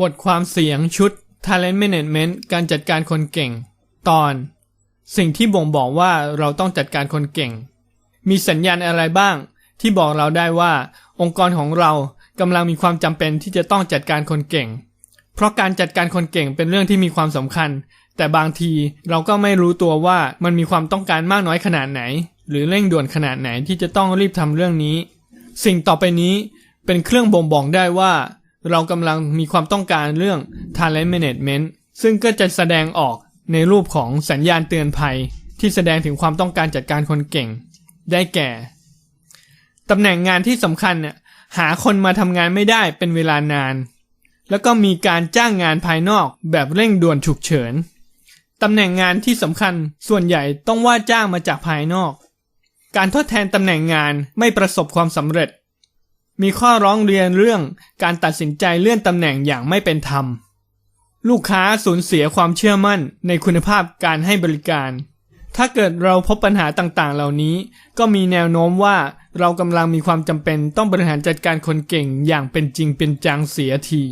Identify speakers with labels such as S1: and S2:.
S1: บทความเสียงชุด Talent Management การจัดการคนเก่ง ตอน สิ่งที่บ่งบอกว่าเราต้องจัดการคนเก่ง มีสัญญาณอะไรบ้าง ที่บอกเราได้ว่า องค์กรของเรากำลังมีความจำเป็นที่จะต้องจัดการคนเก่ง เพราะการจัดการคนเก่งเป็นเรื่องที่มีความสำคัญ แต่บางทีเราก็ไม่รู้ตัวว่ามันมีความต้องการมากน้อยขนาดไหน หรือเร่งด่วนขนาดไหนที่จะต้องรีบทำเรื่องนี้ สิ่งต่อไปนี้เป็นเครื่องบ่งบอกได้ว่า เรากำลังมีความต้องการเรื่อง talent management ซึ่งก็จะแสดงออกในรูปของสัญญาณเตือนภัย ที่แสดงถึงความต้องการจัดการคนเก่ง ได้แก่ตำแหน่งงานที่สำคัญเนี่ยหาคนมาทำงานไม่ได้เป็นเวลานาน แล้วก็มีการจ้างงานภายนอกแบบเร่งด่วนฉุกเฉินตำแหน่งงานที่สำคัญส่วนใหญ่ต้องว่าจ้างมาจากภายนอก การทดแทนตำแหน่งงานไม่ประสบความสำเร็จ มีข้อร้องเรียนเรื่องการตัดสินใจเลื่อนตำแหน่งอย่างไม่เป็นธรรม ลูกค้าสูญเสียความเชื่อมั่นในคุณภาพการให้บริการ ถ้าเกิดเราพบปัญหาต่างๆ เหล่านี้ ก็มีแนวโน้มว่าเรากำลังมีความจำเป็นต้องบริหารจัดการคนเก่งอย่างเป็นจริงเป็นจังเสียที